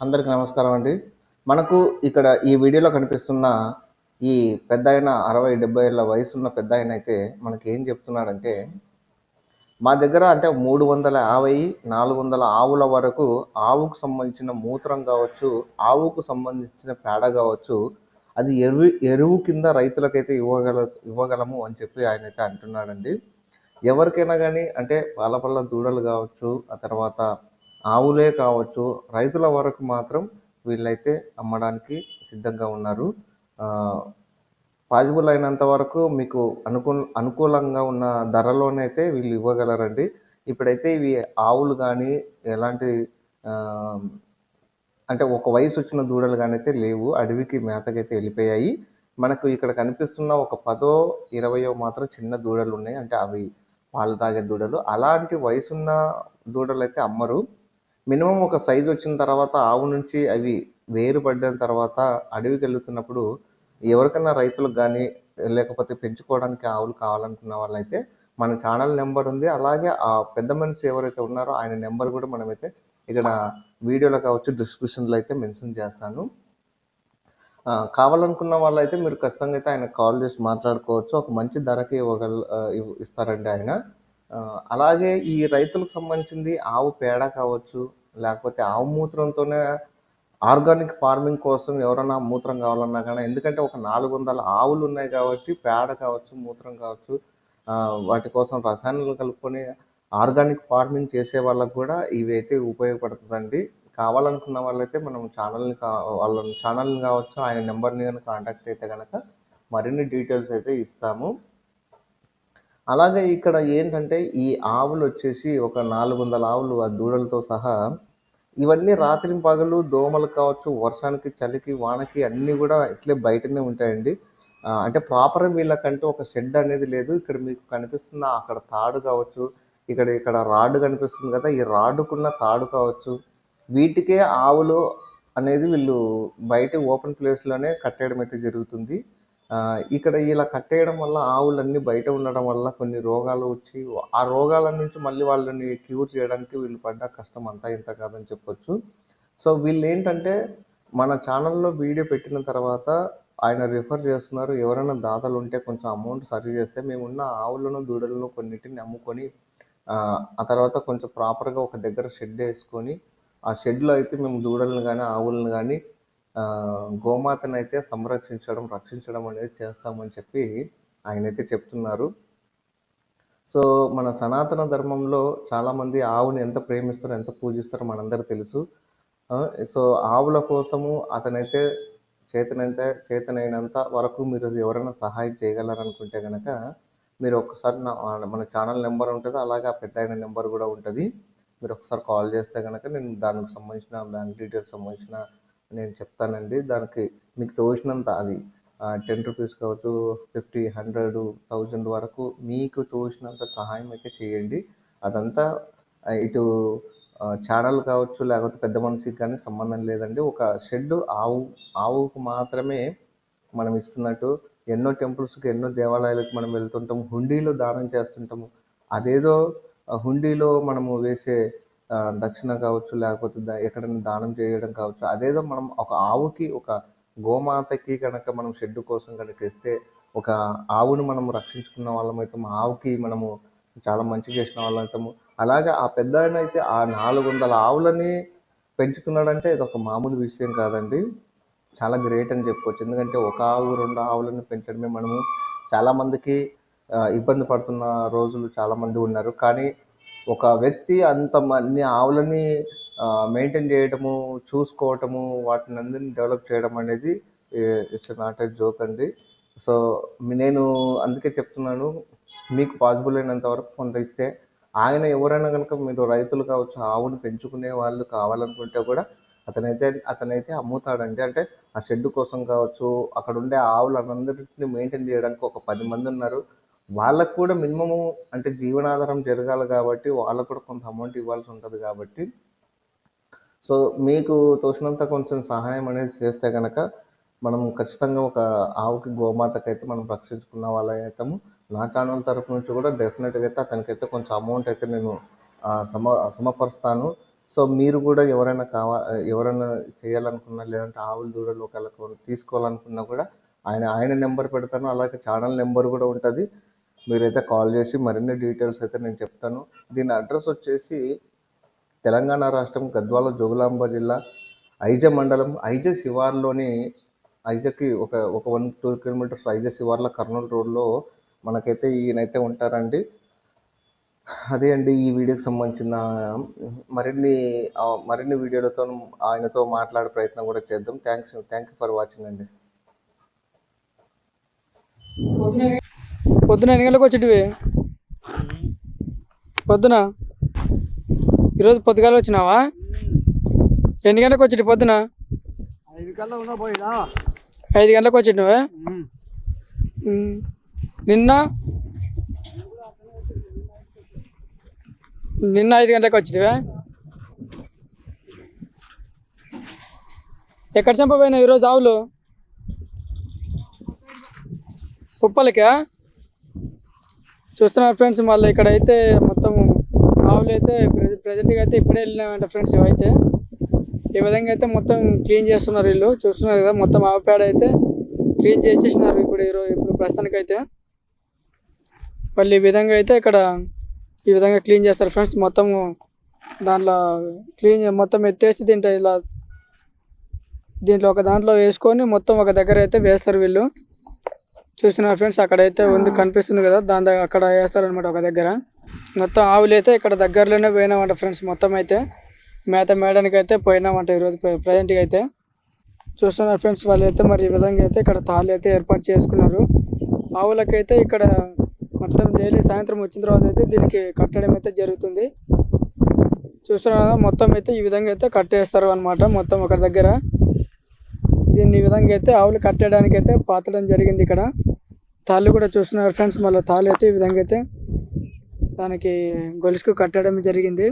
అందరికి నమస్కారం అండి. మనకు ఇక్కడ ఈ వీడియోలో కనిపిస్తున్న ఈ పెద్ద ఆయన అరవై డెబ్బై ఏళ్ళ వయసున్న పెద్ద ఆయన అయితే మనకి ఏం చెప్తున్నాడంటే మా దగ్గర అంటే మూడు వందల యాభై నాలుగు వందల ఆవుల వరకు ఆవుకు సంబంధించిన మూత్రం కావచ్చు ఆవుకు సంబంధించిన పేడ కావచ్చు అది ఎరువు ఎరువు కింద రైతులకైతే ఇవ్వగల ఇవ్వగలము అని చెప్పి ఆయన అయితే అంటున్నాడండి. ఎవరికైనా కానీ అంటే పాల పళ్ళ దూడలు కావచ్చు ఆ తర్వాత ఆవులే కావచ్చు రైతుల వరకు మాత్రం వీళ్ళైతే అమ్మడానికి సిద్ధంగా ఉన్నారు. పాజిబుల్ అయినంత వరకు మీకు అనుకూ అనుకూలంగా ఉన్న ధరలోనైతే వీళ్ళు ఇవ్వగలరండి. ఇప్పుడైతే ఇవి ఆవులు కానీ ఎలాంటి అంటే ఒక వయసు వచ్చిన దూడలు కానీ అయితే లేవు. అడవికి మేతకైతే వెళ్ళిపోయాయి. మనకు ఇక్కడ కనిపిస్తున్న ఒక పదో ఇరవయో మాత్రం చిన్న దూడలు ఉన్నాయి. అంటే అవి పాలు తాగే దూడలు. అలాంటి వయసున్న దూడలు అయితే అమ్మరు. మినిమం ఒక సైజు వచ్చిన తర్వాత ఆవు నుంచి అవి వేరుపడిన తర్వాత అడవికి వెళ్తున్నప్పుడు ఎవరికైనా రైతులకు కానీ లేకపోతే పెంచుకోవడానికి ఆవులు కావాలనుకున్న వాళ్ళైతే మన ఛానల్ నెంబర్ ఉంది. అలాగే ఆ పెద్ద మనిషి ఎవరైతే ఉన్నారో ఆయన నెంబర్ కూడా మనమైతే ఇక్కడ వీడియోలో కావచ్చు డిస్క్రిప్షన్లో అయితే మెన్షన్ చేస్తాను. కావాలనుకున్న వాళ్ళైతే మీరు ఖచ్చితంగా అయితే ఆయన కాల్ చేసి మాట్లాడుకోవచ్చు. ఒక మంచి ధరకి ఇవ్వగల ఇస్తారండి ఆయన. అలాగే ఈ రైతులకు సంబంధించింది ఆవు పేడ కావచ్చు లేకపోతే ఆవు మూత్రంతోనే ఆర్గానిక్ ఫార్మింగ్ కోసం ఎవరైనా మూత్రం కావాలన్నా కానీ ఎందుకంటే ఒక నాలుగు వందల ఆవులు ఉన్నాయి కాబట్టి పేడ కావచ్చు మూత్రం కావచ్చు వాటి కోసం రసాయనాలు కలుపుకొని ఆర్గానిక్ ఫార్మింగ్ చేసే వాళ్ళకు కూడా ఇవి అయితే ఉపయోగపడుతుందండి. కావాలనుకున్న వాళ్ళైతే మనం ఛానల్ని కా వాళ్ళ ఛానల్ని కావచ్చు ఆయన నెంబర్ని కనుక కాంటాక్ట్ అయితే కనుక మరిన్ని డీటెయిల్స్ అయితే ఇస్తాము. అలాగే ఇక్కడ ఏంటంటే ఈ ఆవులు వచ్చేసి ఒక నాలుగు వందల ఆవులు ఆ దూడలతో సహా ఇవన్నీ రాత్రి పగలు దోమలు కావచ్చు వర్షానికి చలికి వానకి అన్నీ కూడా ఇట్లే బయటనే ఉంటాయండి. అంటే ప్రాపర్ వీళ్ళకంటూ ఒక షెడ్ అనేది లేదు. ఇక్కడ మీకు కనిపిస్తున్న అక్కడ తాడు కావచ్చు ఇక్కడ ఇక్కడ రాడ్ కనిపిస్తుంది కదా ఈ రాడుకున్న తాడు కావచ్చు వీటికే ఆవులు అనేది వీళ్ళు బయట ఓపెన్ ప్లేస్లోనే కట్టేయడం అయితే జరుగుతుంది. ఇక్కడ ఇలా కట్టేయడం వల్ల ఆవులన్నీ బయట ఉండడం వల్ల కొన్ని రోగాలు వచ్చి ఆ రోగాల నుంచి మళ్ళీ వాళ్ళని క్యూర్ చేయడానికి వీళ్ళు పడ్డ కష్టం అంతా ఇంత కాదని చెప్పొచ్చు. సో వీళ్ళు ఏంటంటే మన ఛానల్లో వీడియో పెట్టిన తర్వాత ఆయన రిఫర్ చేస్తున్నారు ఎవరైనా దాతలు ఉంటే కొంచెం అమౌంట్ సరి చేస్తే మేమున్న ఆవులను దూడలను కొన్నిటిని అమ్ముకొని ఆ తర్వాత కొంచెం ప్రాపర్గా ఒక దగ్గర షెడ్ వేసుకొని ఆ షెడ్లో అయితే మేము దూడలను కానీ ఆవులను కానీ గోమాతను అయితే సంరక్షించడం రక్షించడం అనేది చేస్తామని చెప్పి ఆయనైతే చెప్తున్నారు. సో మన సనాతన ధర్మంలో చాలామంది ఆవుని ఎంత ప్రేమిస్తారో ఎంత పూజిస్తారో మనందరూ తెలుసు. సో ఆవుల కోసము అతనైతే చేతనైతే చేతనైనంత వరకు మీరు ఎవరైనా సహాయం చేయగలరనుకుంటే కనుక మీరు ఒక్కసారి నా మన ఛానల్ నెంబర్ ఉంటుంది అలాగే ఆ పెద్ద నెంబర్ కూడా ఉంటుంది. మీరు ఒకసారి కాల్ చేస్తే కనుక నేను దానికి సంబంధించిన బ్యాంక్ డీటెయిల్స్ సంబంధించిన నేను చెప్తానండి. దానికి మీకు తోచినంత అది టెన్ రూపీస్ కావచ్చు ఫిఫ్టీ హండ్రెడ్ థౌజండ్ వరకు మీకు తోచినంత సహాయం అయితే చేయండి. అదంతా ఇటు ఛానల్ కావచ్చు లేకపోతే పెద్ద మనిషికి కానీ సంబంధం లేదండి. ఒక షెడ్ ఆవు ఆవుకు మాత్రమే మనం ఇస్తున్నట్టు ఎన్నో టెంపుల్స్కి ఎన్నో దేవాలయాలకు మనం వెళ్తుంటాము హుండీలో దానం చేస్తుంటాము. అదేదో హుండీలో మనము వేసే దక్షిణ కావచ్చు లేకపోతే ఎక్కడైనా దానం చేయడం కావచ్చు అదేదో మనం ఒక ఆవుకి ఒక గోమాతకి కనుక మనం షెడ్ కోసం కనుక ఇస్తే ఒక ఆవును మనం రక్షించుకున్న వాళ్ళమైతాము ఆవుకి మనము చాలా మంచి చేసిన వాళ్ళం అవుతాము అలాగే ఆ పెద్ద ఆయన అయితే ఆ నాలుగు వందల ఆవులని పెంచుతున్నాడంటే ఇది ఒక మామూలు విషయం కాదండి. చాలా గ్రేట్ అని చెప్పుకోవచ్చు. ఎందుకంటే ఒక ఆవు రెండు ఆవులను పెంచడమే మనము చాలామందికి ఇబ్బంది పడుతున్న రోజులు చాలామంది ఉన్నారు. కానీ ఒక వ్యక్తి అంత అన్ని ఆవులని మెయింటైన్ చేయడము చూసుకోవటము వాటిని అందరినీ డెవలప్ చేయడం అనేది ఇట్స్ నాట్ ఎ జోక్ అండి. సో నేను అందుకే చెప్తున్నాను మీకు పాసిబుల్ అయినంత వరకు కొంత ఇస్తే ఆయన ఎవరైనా కనుక మీరు రైతులు కావచ్చు ఆవును పెంచుకునే వాళ్ళు కావాలనుకుంటే కూడా అతనైతే అతనైతే అమ్ముతాడండి. అంటే ఆ షెడ్ కోసం కావచ్చు అక్కడ ఉండే ఆవులు అందరినీ మెయింటైన్ చేయడానికి ఒక పది మంది ఉన్నారు. వాళ్ళకు కూడా మినిమము అంటే జీవనాధారం జరగాలి కాబట్టి వాళ్ళకు కూడా కొంత అమౌంట్ ఇవ్వాల్సి ఉంటుంది కాబట్టి. సో మీకు తోచినంత కొంచెం సహాయం అనేది చేస్తే కనుక మనం ఖచ్చితంగా ఒక ఆవుకి గోమాతకి అయితే మనం రక్షించుకున్న వాళ్ళైతాము నా ఛానల్ తరఫు నుంచి కూడా డెఫినెట్గా అయితే అతనికైతే కొంచెం అమౌంట్ అయితే నేను సమ సమపరుస్తాను. సో మీరు కూడా ఎవరైనా కావా ఎవరైనా చేయాలనుకున్నా లేదంటే ఆవులు దూడలు ఒకళ్ళకు తీసుకోవాలనుకున్నా కూడా ఆయన ఆయన నెంబర్ పెడతాను. అలాగే ఛానల్ నెంబర్ కూడా ఉంటుంది. మీరైతే కాల్ చేసి మరిన్ని డీటెయిల్స్ అయితే నేను చెప్తాను. దీని అడ్రస్ వచ్చేసి తెలంగాణ రాష్ట్రం గద్వాల జోగులాంబ జిల్లా ఐజ మండలం ఐజ శివార్లోని ఐజకి ఒక ఒక వన్ టూ కిలోమీటర్స్ ఐజ శివార్ల కర్నూలు రోడ్లో మనకైతే ఈయనైతే ఉంటారండి. అదే అండి ఈ వీడియోకి సంబంధించిన మరిన్ని మరిన్ని వీడియోలతో ఆయనతో మాట్లాడే ప్రయత్నం కూడా చేద్దాం. Thanks thank you for watching అండి. పొద్దున ఎన్ని గంటలకు వచ్చిటివి? పొద్దున? ఈరోజు పొద్దుగాల వచ్చినావా? ఎన్ని గంటలకు వచ్చిటి పొద్దున? ఐదు గంటలకు వచ్చిటివే? నిన్న? నిన్న ఐదు గంటలకు వచ్చిటివే? ఎక్కడ చంపపోయినావు ఈరోజు ఆవులు? ఉప్పలకా? చూస్తున్నారు ఫ్రెండ్స్ మళ్ళీ ఇక్కడ అయితే మొత్తం ఆవులు అయితే ప్రజెంట్గా అయితే ఇప్పుడే వెళ్ళినామంట ఫ్రెండ్స్ ఇవైతే. ఈ విధంగా అయితే మొత్తం క్లీన్ చేస్తున్నారు వీళ్ళు. చూస్తున్నారు కదా మొత్తం ఆవు పేడ అయితే క్లీన్ చేసేసినారు ఇప్పుడు ఈరోజు ఇప్పుడు ప్రస్తుతానికి అయితే మళ్ళీ ఈ విధంగా అయితే ఇక్కడ ఈ విధంగా క్లీన్ చేస్తారు ఫ్రెండ్స్. మొత్తం దాంట్లో క్లీన్ మొత్తం ఎత్తేసి దీంట్లో ఇలా దీంట్లో ఒక దాంట్లో వేసుకొని మొత్తం ఒక దగ్గర అయితే వేస్తారు వీళ్ళు. చూసిన ఫ్రెండ్స్ అక్కడైతే ఉంది కనిపిస్తుంది కదా దాని అక్కడ వేస్తారనమాట ఒక దగ్గర. మొత్తం ఆవులు అయితే ఇక్కడ దగ్గరలోనే పోయినామంట ఫ్రెండ్స్ మొత్తం అయితే. మేత మేయడానికి అయితే పోయినామంట ఈరోజు ప్రజెంట్గా అయితే. చూస్తున్నారు ఫ్రెండ్స్ వాళ్ళు అయితే మరి ఈ విధంగా అయితే ఇక్కడ తాళ్ళు అయితే ఏర్పాటు చేసుకున్నారు. ఆవులకైతే ఇక్కడ మొత్తం డైలీ సాయంత్రం వచ్చిన తర్వాత అయితే దీనికి కట్టడం అయితే జరుగుతుంది. చూస్తున్నారు మొత్తం అయితే ఈ విధంగా అయితే కట్టేస్తారు అనమాట మొత్తం ఒక దగ్గర. దీన్ని విధంగా అయితే ఆవులు కట్టడానికి అయితే పాతడం జరిగింది ఇక్కడ. తాళ్ళు కూడా చూస్తున్నారు ఫ్రెండ్స్. మళ్ళీ తాళ్ళు అయితే ఈ విధంగా అయితే దానికి గొలుసుకు కట్టడం జరిగింది.